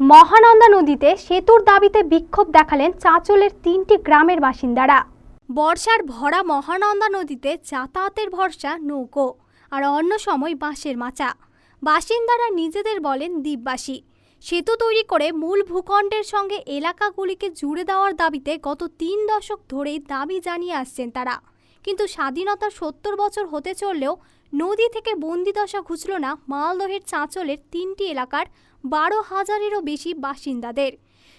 মহানন্দা নদীতে সেতুর দাবিতে বিক্ষোভ দেখালেন চাঁচলের তিনটি গ্রামের বাসিন্দারা। বর্ষার ভরা মহানন্দা নদীতে যাতায়াতের ভরসা, নৌকো আর অন্য সময় বাঁশের মাচা। বাসিন্দারা নিজেদের বলেন দ্বীপবাসী। সেতু তৈরি করে মূল ভূখণ্ডের সঙ্গে এলাকাগুলিকে জুড়ে দেওয়ার দাবিতে গত তিন দশক ধরেই দাবি জানিয়ে আসছেন তারা। কিন্তু স্বাধীনতার সত্তর বছর হতে চললেও নদী থেকে বন্দিদশা ঘুচল না মালদহের চাঁচলের তিনটি এলাকার বারো হাজারেরও বেশি বাসিন্দাদের।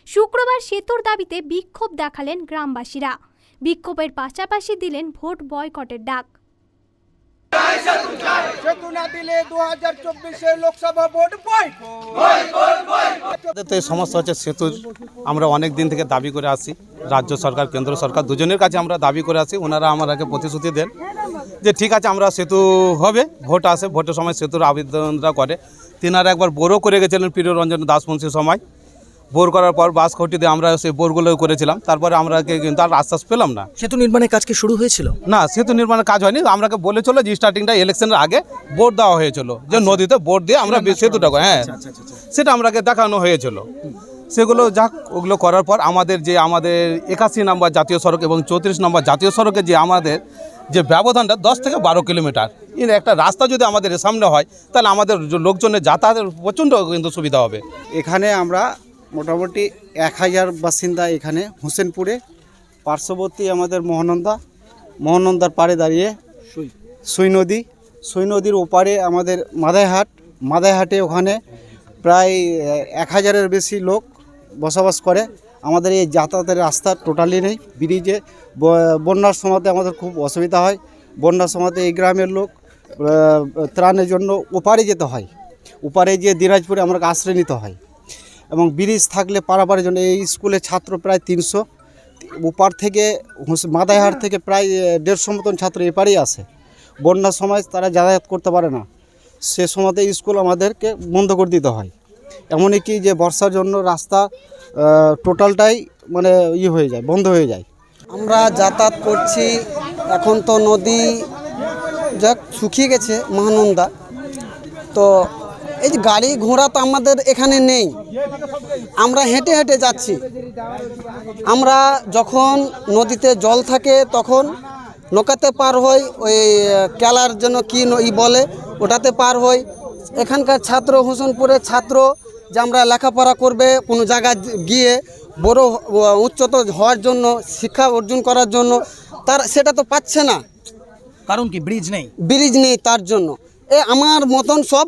শুক্রবার সেতুর দাবিতে বিক্ষোভ দেখালেন গ্রামবাসীরা। বিক্ষোভের পাশাপাশি দিলেন ভোট বয়কটের ডাক। সমস্যা হচ্ছে সেতুর আমরা অনেক দিন থেকে দাবি করে আসি। রাজ্য সরকার কেন্দ্র সরকার দুজনের কাছে আমরা দাবি করে আসি। ওনারা আমাদেরকে প্রতিশ্রুতি দেন। যে ঠিক আছে আমরা সেতু হবে ভোট আসে ভোটের সময় সেতুর আবেদনটা করে। তিনারা একবার বোরও করে গেছিলেন প্রিয়রঞ্জন দাসমুন্সির সময়। বোর করার পর বাস খটিতে আমরা সেই বোরগুলো করেছিলাম। তারপরে আমরা কিন্তু আর আশ্বাস পেলাম না। সেতু নির্মাণের কাজ কি শুরু হয়েছিল? না সেতু নির্মাণের কাজ হয়নি। আমরাকে বলেছিল যে স্টার্টিংটা ইলেকশনের আগে ভোট দেওয়া হয়েছিল। যে নদীতে ভোট দিয়ে আমরা সেতুটা করি। হ্যাঁ। সেটা আমরাকে দেখানো হয়েছিল। সেগুলো যাক ওগুলো করার পর আমাদের যে আমাদের একাশি নম্বর জাতীয় সড়ক এবং চৌত্রিশ নম্বর জাতীয় সড়কে যে আমাদের যে ব্যবধানটা দশ থেকে বারো কিলোমিটার। এর একটা রাস্তা যদি আমাদের সামনে হয় তাহলে আমাদের লোকজনের যাতায়াতের প্রচণ্ড কিন্তু সুবিধা হবে। এখানে আমরা মোটামুটি এক হাজার বাসিন্দা এখানে হোসেনপুরে পার্শ্ববর্তী আমাদের মহানন্দা মহানন্দার পাড়ে দাঁড়িয়ে সুই। নদী। সুই নদীর ওপারে আমাদের মাদাইহাট। মাদাইহাটে ওখানে প্রায় এক হাজারের বেশি লোক বসবাস করে। আমাদের এই যাতায়াতের রাস্তা টোটালি নেই। ব্রিজে বন্যার সময়তে আমাদের খুব অসুবিধা হয়। বন্যার সময়তে এই গ্রামের লোক ত্রাণের জন্য ওপারে যেতে হয়। ওপারে গিয়ে দিনাজপুরে আমরা আশ্রয় নিতে হয়। এবং ব্রিজ থাকলে পারাপারের জন্য এই স্কুলের ছাত্র প্রায় তিনশো। ওপার থেকে মাদাইহাট থেকে প্রায় দেড়শো মতন ছাত্র এপারেই আসে বন্যার সময় তারা যাতায়াত করতে পারে না। সে সময়তে স্কুল আমাদেরকে বন্ধ করে দিতে হয়। এমনই কি যে বর্ষার জন্য রাস্তা টোটালটাই মানে ই হয়ে যায়, বন্ধ হয়ে যায়। আমরা যাতায়াত করছি, এখন তো নদী যাক, শুকিয়ে গেছে, মহানন্দা। তো এই যে গাড়ি ঘোড়া তো আমাদের এখানে নেই। আমরা হেঁটে হেঁটে যাচ্ছি। আমরা যখন নদীতে জল থাকে, তখন নৌকাতে পার হই, ওই কেলার জন্য কী ই বলে, ওটাতে পার হই। এখানকার ছাত্র, হোসেনপুরের ছাত্র যে আমরা লেখাপড়া করবে কোনো জায়গায় গিয়ে বড় হ- উচ্চত হওয়ার জন্য শিক্ষা অর্জন করার জন্য তার সেটা তো পাচ্ছে না। কারণ কি? ব্রিজ নেই। ব্রিজ নেই তার জন্য। এ আমার মতন সব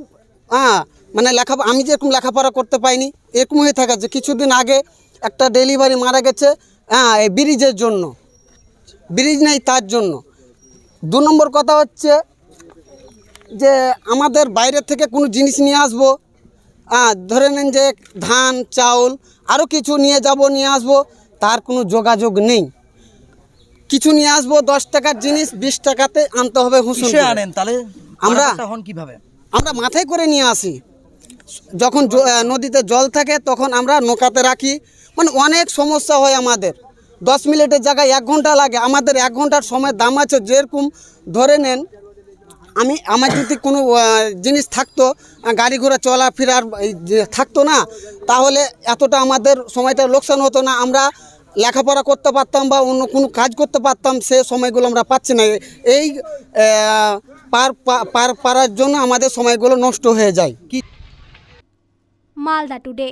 হ্যাঁ মানে লেখা আমি যেরকম লেখাপড়া করতে পাইনি এরকম হয়ে থাকা যে কিছুদিন আগে একটা ডেলিভারি মারা গেছে হ্যাঁ এই ব্রিজের জন্য। ব্রিজ নেই তার জন্য। দু নম্বর কথা হচ্ছে যে আমাদের বাইরে থেকে কোনো জিনিস নিয়ে আসব ধরে নেন যে ধান চাউল আরও কিছু নিয়ে যাব নিয়ে আসব তার কোনো যোগাযোগ নেই। কিছু নিয়ে আসব দশ টাকার জিনিস বিশ টাকাতে আনতে হবে হুসুন আনেন তাহলে? আমরা- হন কীভাবে? আমরা মাথায় করে নিয়ে আসি। যখন নদীতে জল থাকে তখন আমরা নৌকাতে রাখি। মানে অনেক সমস্যা হয় আমাদের। দশ মিনিটের জায়গায় এক ঘণ্টা লাগে। আমাদের এক ঘণ্টার সময় দাম আছে যেরকম। ধরে নেন আমি, আমার যদি কোনো জিনিস থাকতো গাড়ি ঘোড়া চলাফেরার থাকতো না, তাহলে এতটা আমাদের সময়টা লোকসান হতো না। আমরা লেখাপড়া করতে পারতাম বা অন্য কোনো কাজ করতে পারতাম, সে সময়গুলো আমরা পাচ্ছি না। এই পার পার, পারার জন্য আমাদের সময়গুলো নষ্ট হয়ে যায়। মালদা টুডে।